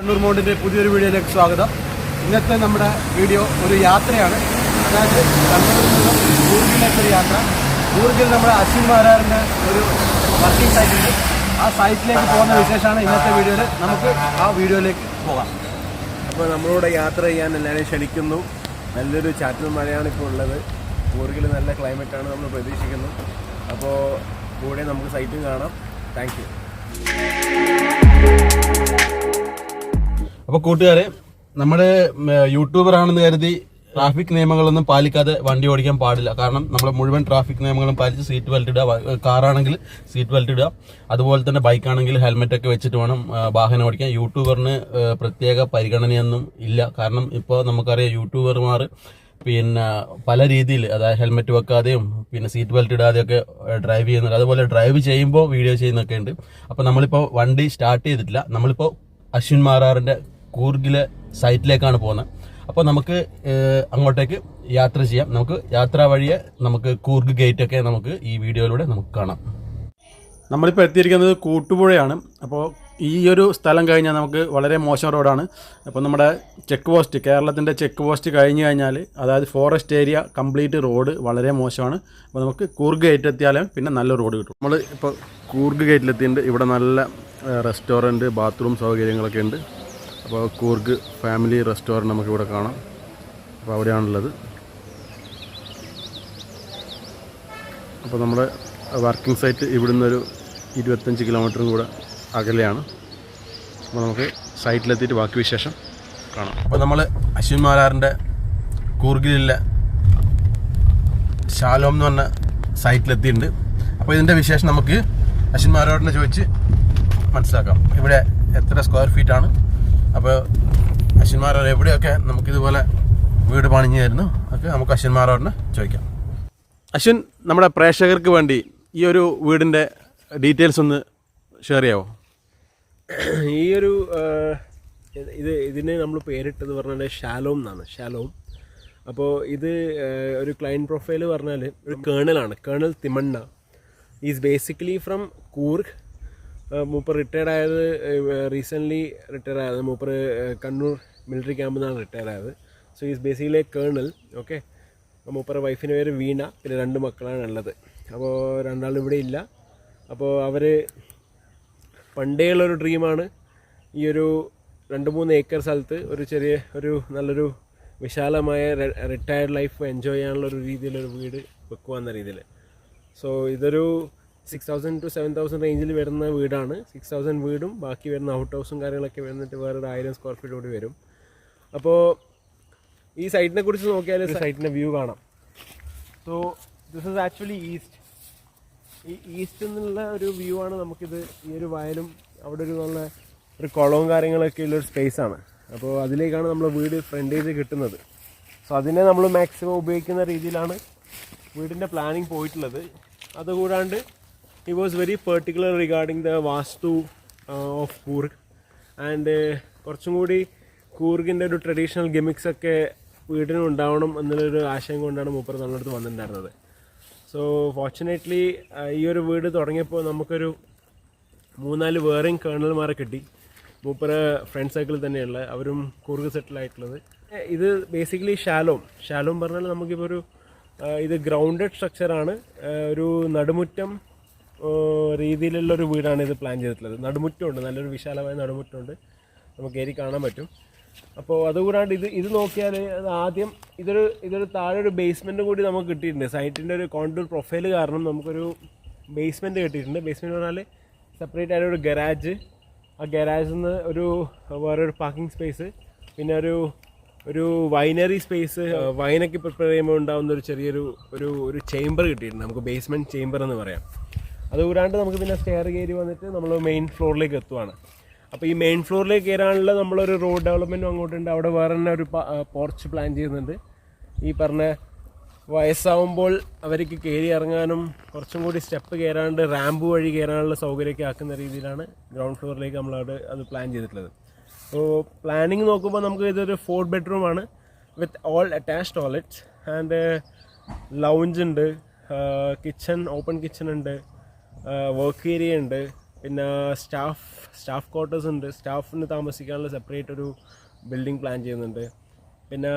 കണ്ണൂർ മോഡിന്റെ പുതിയൊരു വീഡിയോയിലേക്ക് സ്വാഗതം. ഇന്നത്തെ നമ്മുടെ വീഡിയോ ഒരു യാത്രയാണ്. അതായത് കണ്ണൂരിൽ നിന്നും യാത്ര. ഊർജിൽ നമ്മുടെ അശ്വിൻ മാരാറിന്റെ ഒരു വർക്കിംഗ് സൈറ്റുണ്ട് ആ സൈറ്റിലേക്ക് പോകുന്ന വിശേഷമാണ് ഇന്നത്തെ വീഡിയോയിൽ നമുക്ക് ആ വീഡിയോയിലേക്ക് പോകാം. അപ്പോൾ നമ്മളൂടെ യാത്ര ചെയ്യാൻ എല്ലാവരെയും ക്ഷണിക്കുന്നു. നല്ലൊരു ചാറ്റൽ മഴയാണ് ഇപ്പോൾ ഉള്ളത്. ഊർഗിൽ നല്ല ക്ലൈമറ്റാണ് നമ്മൾ പ്രതീക്ഷിക്കുന്നു. അപ്പോൾ കൂടെ നമുക്ക് സൈറ്റും കാണാം. താങ്ക് യു അപ്പോൾ കൂട്ടുകാരെ നമ്മുടെ യൂട്യൂബർ ആണെന്ന് കരുതി ട്രാഫിക് നിയമങ്ങളൊന്നും പാലിക്കാതെ വണ്ടി ഓടിക്കാൻ പാടില്ല. കാരണം നമ്മൾ മുഴുവൻ ട്രാഫിക് നിയമങ്ങളും പാലിച്ച് സീറ്റ് ബെൽറ്റ് ഇടുക കാറാണെങ്കിൽ സീറ്റ് ബെൽറ്റ് ഇടുക അതുപോലെ തന്നെ ബൈക്കാണെങ്കിൽ ഹെൽമെറ്റ് ഒക്കെ വെച്ചിട്ട് വേണം വാഹനം ഓടിക്കാൻ. യൂട്യൂബറിന് പ്രത്യേക പരിഗണനയൊന്നും ഇല്ല. കാരണം ഇപ്പോൾ നമുക്കറിയാം യൂട്യൂബർമാർ പിന്നെ പല രീതിയിൽ അതായത് ഹെൽമെറ്റ് വെക്കാതെയും പിന്നെ സീറ്റ് ബെൽറ്റ് ഇടാതെയൊക്കെ ഡ്രൈവ് ചെയ്യുന്നുണ്ട്. അതുപോലെ ഡ്രൈവ് ചെയ്യുമ്പോൾ വീഡിയോ ചെയ്യുന്നൊക്കെ ഉണ്ട്. അപ്പോൾ നമ്മളിപ്പോൾ വണ്ടി സ്റ്റാർട്ട് ചെയ്തിട്ടില്ല. നമ്മളിപ്പോൾ അശ്വിൻ മാറാറിന്റെ കൂർഗിലെ സൈറ്റിലേക്കാണ് പോകുന്നത്. അപ്പോൾ നമുക്ക് അങ്ങോട്ടേക്ക് യാത്ര ചെയ്യാം. നമുക്ക് യാത്രാ വഴിയെ നമുക്ക് കൂർഗ് ഗേറ്റ് ഒക്കെ നമുക്ക് ഈ വീഡിയോയിലൂടെ നമുക്ക് കാണാം. നമ്മളിപ്പോൾ എത്തിയിരിക്കുന്നത് കൂട്ടുപുഴയാണ്. അപ്പോൾ ഈ ഒരു സ്ഥലം കഴിഞ്ഞാൽ നമുക്ക് വളരെ മോശം റോഡാണ്. അപ്പോൾ നമ്മുടെ ചെക്ക് പോസ്റ്റ് കേരളത്തിന്റെ ചെക്ക് പോസ്റ്റ് കഴിഞ്ഞ് കഴിഞ്ഞാൽ അതായത് ഫോറസ്റ്റ് ഏരിയ കംപ്ലീറ്റ് റോഡ് വളരെ മോശമാണ്. അപ്പോൾ നമുക്ക് കൂർഗ് ഗേറ്റ് എത്തിയാലും പിന്നെ നല്ല റോഡ് കിട്ടും. നമ്മൾ ഇപ്പോൾ കൂർഗ് ഗേറ്റിലെത്തിയിട്ടുണ്ട്. ഇവിടെ നല്ല റെസ്റ്റോറന്റ് ബാത്റൂം സൗകര്യങ്ങളൊക്കെ ഉണ്ട്. അപ്പോൾ കൂർഗ് ഫാമിലി റെസ്റ്റോറന്റ് നമുക്കിവിടെ കാണാം. അപ്പോൾ അവിടെയാണുള്ളത്. അപ്പോൾ നമ്മുടെ വർക്കിംഗ് സൈറ്റ് ഇവിടുന്ന് ഒരു ഇരുപത്തഞ്ച് കിലോമീറ്ററും കൂടെ അകലെയാണ്. അപ്പോൾ നമുക്ക് സൈറ്റിലെത്തിയിട്ട് ബാക്കി വിശേഷം കാണാം. അപ്പോൾ നമ്മൾ അശ്വിൻ മാലാറിന്റെ കൂർഗിലുള്ള ശാലോം എന്ന് പറഞ്ഞ സൈറ്റിലെത്തിയിട്ടുണ്ട്. അപ്പോൾ ഇതിന്റെ വിശേഷം നമുക്ക് അശ്വിൻ മാലാറിനെ ചോദിച്ച് മനസ്സിലാക്കാം. ഇവിടെ എത്ര സ്ക്വയർ ഫീറ്റാണ്? അപ്പോൾ അശ്വന്മാർ എവിടെയൊക്കെ നമുക്കിതുപോലെ വീട് പണിഞ്ഞു തരുന്നു ഒക്കെ നമുക്ക് അശ്വിൻ മാലാറിനെ ചോദിക്കാം. അശ്വിൻ നമ്മുടെ പ്രേക്ഷകർക്ക് വേണ്ടി ഈ ഒരു വീടിന്റെ ഡീറ്റെയിൽസ് ഒന്ന് ഷെയർ ചെയ്യാമോ ഈ ഒരു ഇത് ഇതിനെ ഇതിന് നമ്മൾ പേരിട്ടത് പറഞ്ഞാൽ ഷാലോം എന്നാണ് ഷാലോം അപ്പോൾ ഇത് ഒരു ക്ലയന്റ് പ്രൊഫൈൽ പറഞ്ഞാൽ ഒരു കേണലാണ് colonel Thimmanna. Is basically from Coorg മൂപ്പർ റിട്ടയർഡ് ആയത് റീസെന്റ്ലി റിട്ടയർ ആയത്. മൂപ്പർ കണ്ണൂർ മിലിറ്ററി ക്യാമ്പിൽ നിന്നാണ് റിട്ടയർ ആയത്. So is basically colonel okay മൂപ്പറെ വൈഫിന്റെ പേര് വീണ പിന്നെ രണ്ട് മക്കളാണ് ഉള്ളത്. അപ്പോൾ രണ്ടാളും ഇവിടെ ഇല്ല. അപ്പോൾ അവർ പണ്ടേ ഉള്ളൊരു ഡ്രീമാണ് ഈ ഒരു രണ്ട് മൂന്ന് ഏക്കർ സ്ഥലത്ത് ഒരു ചെറിയ ഒരു നല്ലൊരു വിശാലമായ റിട്ടയർഡ് ലൈഫ് എൻജോയ് ചെയ്യാനുള്ള ഒരു രീതിയിലൊരു വീട് വെക്കുക എന്ന രീതിയിൽ സോ ഇതൊരു six thousand to seven thousand റേഞ്ചിൽ വരുന്ന വീടാണ്. സിക്സ് തൗസൻഡ് വീടും ബാക്കി വരുന്ന ഔട്ട് ഹൗസും കാര്യങ്ങളൊക്കെ വന്നിട്ട് വേറൊരു ആയിരം സ്ക്വയർ ഫീറ്റ് കൂടി വരും. അപ്പോൾ ഈ സൈറ്റിനെ കുറിച്ച് നോക്കിയാൽ സൈറ്റിന്റെ വ്യൂ കാണാം. So this is actually east ഈ ഈസ്റ്റ് എന്നുള്ള ഒരു വ്യൂ ആണ് നമുക്കിത് ഈ ഒരു വയലും അവിടെ ഒരു നല്ല ഒരു കുളവും കാര്യങ്ങളൊക്കെ ഉള്ളൊരു സ്പേസ് ആണ്. അപ്പോൾ അതിലേക്കാണ് നമ്മൾ വീട് ഫ്രണ്ടേജ് കിട്ടുന്നത്. സോ അതിനെ നമ്മൾ മാക്സിമം ഉപയോഗിക്കുന്ന രീതിയിലാണ് വീടിന്റെ പ്ലാനിങ് പോയിട്ടുള്ളത്. അതുകൂടാണ്ട് he was very particular regarding the vastu of Coorg and കുറച്ചും കൂടി കൂർഗിന്റെ ഒരു ട്രഡീഷണൽ ഗെമിക്സ് ഒക്കെ വീടിനും ഉണ്ടാവണം എന്നുള്ളൊരു ആശയം കൊണ്ടാണ് മൂപ്പർ നമ്മളടുത്ത് വന്നിട്ടുണ്ടായിരുന്നത്. സോ ഫോർച്ചുനേറ്റ്ലി ഈ ഒരു വീട് തുടങ്ങിയപ്പോൾ നമുക്കൊരു മൂന്നാൽ വേറെയും കേണൽമാരെ കിട്ടി. മൂപ്പര ഫ്രണ്ട് സർക്കിളിൽ തന്നെയുള്ള അവരും കൂർഗ് സെറ്റിൽ ആയിട്ടുള്ളത്. ഇത് ബേസിക്കലി ഷാലോം ഷാലോം പറഞ്ഞാൽ നമുക്കിപ്പോൾ ഒരു ഇത് ഗ്രൗണ്ടഡ് സ്ട്രക്ചറാണ് ഒരു നടുമുറ്റം ആഹ് രീതിയിലുള്ള ഒരു വീടാണ് ഇത് പ്ലാൻ ചെയ്തിട്ടുള്ളത്. നടുമുറ്റമുണ്ട്. നല്ലൊരു വിശാലമായ നടുമുറ്റമുണ്ട്. നമുക്ക് കയറി കാണാൻ പറ്റും. അപ്പോൾ അതുകൂടാണ്ട് ഇത് ഇത് നോക്കിയാൽ ആദ്യം ഇതൊരു ഇതൊരു താഴെ ഒരു ബേസ്മെന്റ് കൂടി നമുക്ക് കിട്ടിയിട്ടുണ്ട്. സൈറ്റിന്റെ ഒരു കോണ്ടൂർ പ്രൊഫൈൽ കാരണം നമുക്കൊരു ബേസ്മെന്റ് കിട്ടിയിട്ടുണ്ട്. ബേസ്മെന്റ് പറഞ്ഞാൽ സെപ്പറേറ്റ് ആയിട്ടൊരു ഗരാജ് ആ ഗരാജിൽ നിന്ന് ഒരു വേറൊരു പാർക്കിംഗ് സ്പേസ് പിന്നെ ഒരു ഒരു വൈനറി സ്പേസ് വൈനൊക്കെ പ്രിപ്പയർ ചെയ്യുമ്പോൾ ഉണ്ടാകുന്ന ഒരു ചെറിയൊരു ഒരു ഒരു ചേംബർ കിട്ടിയിട്ടുണ്ട്. നമുക്ക് ബേസ്മെന്റ് ചേംബർ എന്ന് പറയാം. അതുകൂടാണ്ട് നമുക്ക് പിന്നെ സ്റ്റെയർ കയറി വന്നിട്ട് നമ്മൾ മെയിൻ ഫ്ലോറിലേക്ക് എത്തുവാണ്. അപ്പോൾ ഈ മെയിൻ ഫ്ലോറിലേക്ക് കയറാനുള്ള നമ്മളൊരു റോഡ് ഡെവലപ്മെന്റും അങ്ങോട്ടുണ്ട്. അവിടെ വേറെ തന്നെ ഒരു പോർച്ച് പ്ലാൻ ചെയ്യുന്നുണ്ട്. ഈ പറഞ്ഞ വയസ്സാവുമ്പോൾ അവർക്ക് കയറി ഇറങ്ങാനും കുറച്ചും കൂടി സ്റ്റെപ്പ് കയറാണ്ട് റാമ്പ് വഴി കയറാനുള്ള സൗകര്യമൊക്കെ ആക്കുന്ന രീതിയിലാണ് ഗ്രൗണ്ട് ഫ്ലോറിലേക്ക് നമ്മളവിടെ അത് പ്ലാൻ ചെയ്തിട്ടുള്ളത്. അപ്പോൾ പ്ലാനിങ് നോക്കുമ്പോൾ നമുക്ക് ഇതൊരു ഫോർ ബെഡ്റൂം ആണ് with all attach toilets and lounge ഉണ്ട്. കിച്ചൺ ഓപ്പൺ കിച്ചൺ ഉണ്ട്. വർക്ക് ഏരിയ ഉണ്ട്. പിന്നെ സ്റ്റാഫ് സ്റ്റാഫ് ക്വാർട്ടേഴ്സ് ഉണ്ട്. സ്റ്റാഫിന് താമസിക്കാനുള്ള സെപ്പറേറ്റ് ഒരു ബിൽഡിംഗ് പ്ലാൻ ചെയ്യുന്നുണ്ട്. പിന്നെ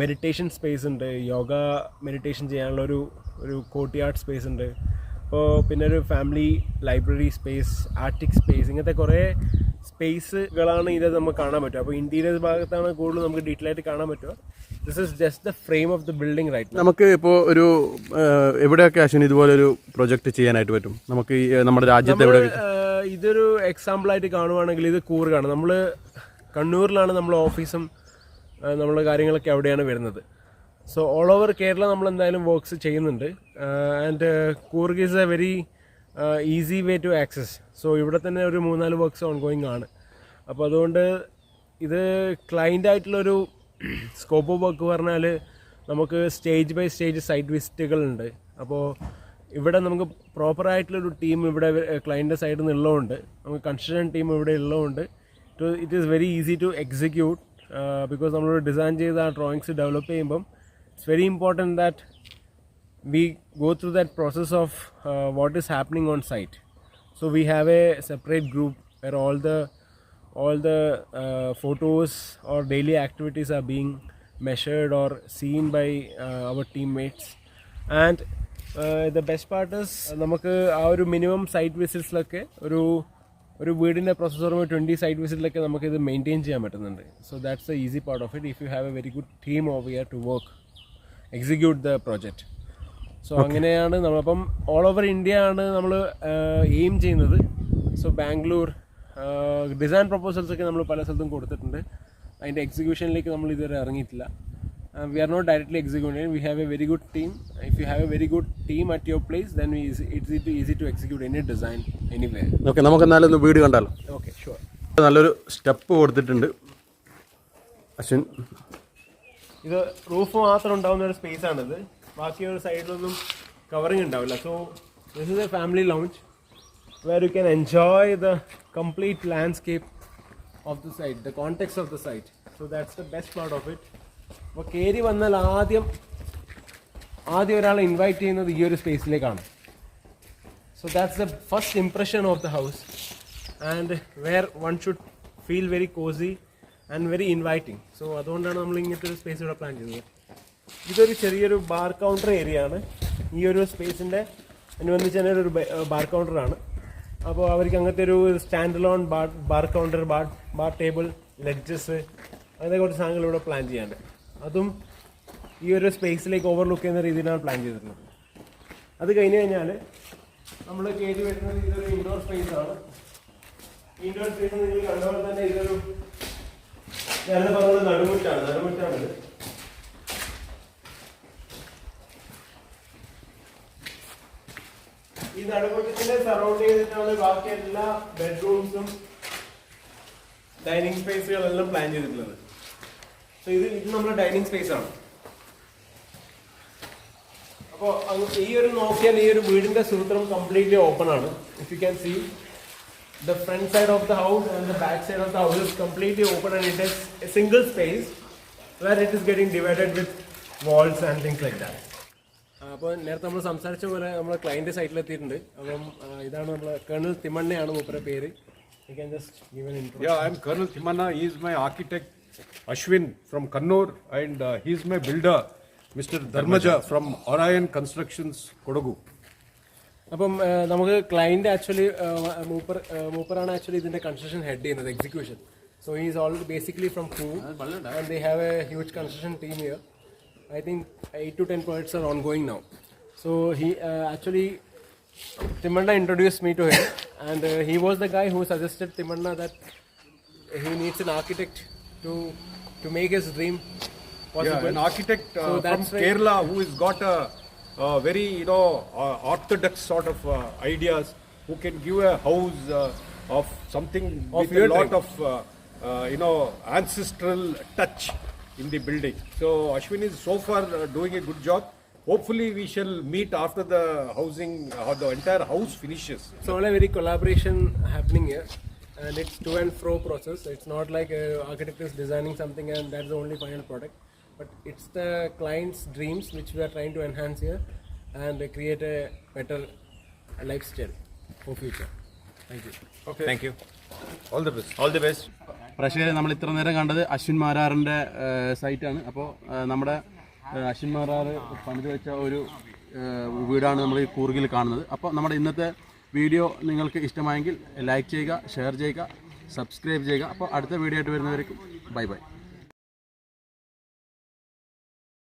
മെഡിറ്റേഷൻ സ്പേസ് ഉണ്ട്. യോഗ മെഡിറ്റേഷൻ ചെയ്യാനുള്ള ഒരു ഒരു കോർട്ടിയാർഡ് സ്പേസ് ഉണ്ട്. അപ്പോൾ പിന്നെ ഒരു family library space attic space ഇങ്ങനത്തെ കുറേ സ്പേസുകളാണ് ഇത് നമുക്ക് കാണാൻ പറ്റുക. അപ്പോൾ ഇന്റീരിയർ ഭാഗത്താണ് കൂടുതൽ നമുക്ക് ഡീറ്റെയിൽ ആയിട്ട് കാണാൻ പറ്റുക. This is just the frame of the building right നമുക്ക് ഇപ്പോൾ ഒരു എവിടെയൊക്കെ അശ്വിൻ ഇതുപോലെ ഒരു പ്രൊജക്ട് ചെയ്യാനായിട്ട് പറ്റും? നമുക്ക് നമ്മുടെ രാജ്യത്ത് എവിടെ ഇതൊരു എക്സാമ്പിൾ ആയിട്ട് കാണുവാണെങ്കിൽ ഇത് കൂറുകയാണ് നമ്മൾ കണ്ണൂരിലാണ് നമ്മൾ ഓഫീസും നമ്മുടെ കാര്യങ്ങളൊക്കെ അവിടെയാണ് വരുന്നത്. സോ ഓൾ ഓവർ കേരള നമ്മൾ എന്തായാലും വർക്ക്സ് ചെയ്യുന്നുണ്ട്. And Coorg is a very easy way to access so ഇവിടെ തന്നെ ഒരു മൂന്നാൽ വർക്ക്സ് ഓൺ ഗോയിങ് ആണ്. അപ്പോൾ അതുകൊണ്ട് ഇത് ക്ലൈന്റ് ആയിട്ടുള്ളൊരു സ്കോപ്പ് ഓഫ് വർക്ക് പറഞ്ഞാൽ നമുക്ക് സ്റ്റേജ് ബൈ സ്റ്റേജ് സൈറ്റ് വിസിറ്റുകളുണ്ട് അപ്പോൾ ഇവിടെ നമുക്ക് പ്രോപ്പറായിട്ടുള്ളൊരു ടീം ഇവിടെ ക്ലയന്റ് സൈഡിൽ നിന്ന് ഉള്ളതുകൊണ്ട് നമുക്ക് കൺസ്ട്രക്ഷൻ ടീം ഇവിടെ ഉള്ളതുകൊണ്ട് it is very easy to execute because നമ്മൾ ഡിസൈൻ ചെയ്ത ആ ഡ്രോയിങ്സ് ഡെവലപ്പ് ചെയ്യുമ്പം it's very important that we go through that process of what is happening on site so we have a separate group where all the all the uh, photos or daily activities are being measured or seen by uh, our teammates. And uh, the best part is നമുക്ക് ആ ഒരു minimum site വിസിറ്റ്സിലൊക്കെ ഒരു ഒരു വീടിന്റെ process twenty site വിസിറ്റിലൊക്കെ നമുക്ക് ഇത് maintain ചെയ്യാൻ പറ്റുന്നുണ്ട്. So that's the easy part of it if you have a very good team of here to work execute the project so അങ്ങനെയാണ് നമ്മളപ്പം ഓൾ ഓവർ ഇന്ത്യ ആണ് നമ്മൾ എയിം ചെയ്യുന്നത്. സോ ബാംഗ്ലൂർ ഡിസൈൻ പ്രപ്പോസൽസൊക്കെ നമ്മൾ പല സ്ഥലത്തും കൊടുത്തിട്ടുണ്ട്. അതിന്റെ എക്സിക്യൂഷനിലേക്ക് നമ്മൾ ഇതുവരെ ഇറങ്ങിയിട്ടില്ല. We are not directly execute we have a very good team if you have a very good team at your place then it's it easy to execute any design anyway okay നമുക്ക് എന്നാലും ഒന്ന് വീട് കണ്ടാലോ? Okay sure നല്ലൊരു step കൊടുത്തിട്ടുണ്ട്. അശ്വിൻ. ഇത് roof മാത്രം ഉണ്ടാവുന്ന ഒരു സ്പേസ് ആണിത്. ബാക്കി ഒരു സൈഡിലൊന്നും കവറിങ് ഉണ്ടാവില്ല. So this is a family lounge where you can enjoy the complete landscape of the site, the context of the site. So that's the best part of it. അപ്പോൾ കയറി വന്നാൽ ആദ്യം ആദ്യം ഒരാളെ ഇൻവൈറ്റ് ചെയ്യുന്നത് ഈ ഒരു സ്പേസിലേക്കാണ് so that's the first impression of the house and where one should feel very cosy and very inviting so അതുകൊണ്ടാണ് നമ്മൾ ഇങ്ങനത്തെ ഒരു സ്പേസ് ഇവിടെ പ്ലാൻ ചെയ്തത് ഇതൊരു ചെറിയൊരു ബാർ കൗണ്ടർ ഏരിയ ആണ്. ഈ ഒരു സ്പേസിന്റെ അനുബന്ധിച്ച് തന്നെ ഒരു ബാർ കൗണ്ടറാണ് അപ്പോൾ അവർക്ക് അങ്ങനത്തെ ഒരു standalone bar bar counter bar bar table ledges അങ്ങനെ കുറച്ച് സാധനങ്ങൾ ഇവിടെ പ്ലാൻ ചെയ്യാണ്ട് അതും ഈ ഒരു സ്പേസിലേക്ക് ഓവർലുക്ക് ചെയ്യുന്ന രീതിയിലാണ് പ്ലാൻ ചെയ്തിരുന്നത് അത് കഴിഞ്ഞ് കഴിഞ്ഞാൽ നമ്മൾ കയറ്റി വരുന്നത് ഇതൊരു ഇൻഡോർ സ്പേസ് ആണ്. ഇൻഡോർ സ്പേസ് നിങ്ങൾ കണ്ടപോലെ തന്നെ ഇതൊരു നേരത്തെ പറഞ്ഞത് നടുമുറ്റാണ്. നടുമുറ്റാണിത്. ഈ നടുമുറ്റത്തിനെ സറൗണ്ട് ചെയ്തിട്ടാണ് ബാക്കി എല്ലാ ബെഡ്റൂംസും ഡൈനിങ് സ്പേസുകളെല്ലാം പ്ലാൻ ചെയ്തിട്ടുള്ളത്. സോ ഇത് ഇത് നമ്മുടെ ഡൈനിങ് സ്പേസ് ആണ്. അപ്പോൾ ഈ ഒരു നോക്കിയാൽ ഈ ഒരു വീടിന്റെ സൂത്രം കംപ്ലീറ്റ്ലി ഓപ്പൺ ആണ്. If you can see the front side of the house and the back side of the house completely open and it a single space where it is getting divided with walls and things like that അപ്പോൾ നേരത്തെ നമ്മൾ സംസാരിച്ച പോലെ നമ്മൾ client സൈറ്റിലെത്തിയിട്ടുണ്ട് അപ്പം ഇതാണ് നമ്മൾ colonel തിമണ്ണയാണ് മൂപ്പരെ പേര് you can just given intro Yeah, I'm Colonel Thimanna. He is my architect, Ashwin from Kannur, and uh, he is my builder, Mr. Dharmaja from Orion Constructions, Kodagu. അപ്പം ആ, നമുക്ക് ക്ലയന്റ് ആക്ച്വലി മൂപ്പർ ആ, മൂപ്പറാണ് actually ഇതിന്റെ construction head ചെയ്യുന്നത് execution so is all basically from who and they have a huge construction team year I think 8 to 10 projects are ongoing now. So he uh, actually, Timanna introduced me to him, and uh, he was the guy who suggested Timanna that he needs an architect to to make his dream possible. Yeah, an architect uh, so from Kerala who has got a, a very you know uh, orthodox sort of uh, ideas, who can give a house uh, of something of with a lot dream. of uh, uh, you know ancestral touch in the building. So Ashwin is so far uh, doing a good job. Hopefully, we shall meet after the housing, uh, the entire house finishes. So, all a very collaboration happening here, and it's to and fro process. It's not like a architect is designing something and that's the only final product, but it's the client's dreams which we are trying to enhance here and create a better lifestyle for future. Thank you. Okay. Thank you. All the best. All the best. പ്രേക്ഷകരെ നമ്മൾ ഇത്ര നേരം കണ്ടത് അശ്വിൻ മാരാറിന്റെ സൈറ്റാണ്. അപ്പോൾ നമ്മുടെ അശ്വിൻ മാരാറ് പണിത് വെച്ച ഒരു വീടാണ് നമ്മൾ ഈ കൂർഗിൽ കാണുന്നത്. അപ്പോൾ നമ്മുടെ ഇന്നത്തെ വീഡിയോ നിങ്ങൾക്ക് ഇഷ്ടമായെങ്കിൽ ലൈക്ക് ചെയ്യുക ഷെയർ ചെയ്യുക സബ്സ്ക്രൈബ് ചെയ്യുക. അപ്പോൾ അടുത്ത വീഡിയോ ആയിട്ട് വരുന്നവർക്കും ബൈ ബൈ.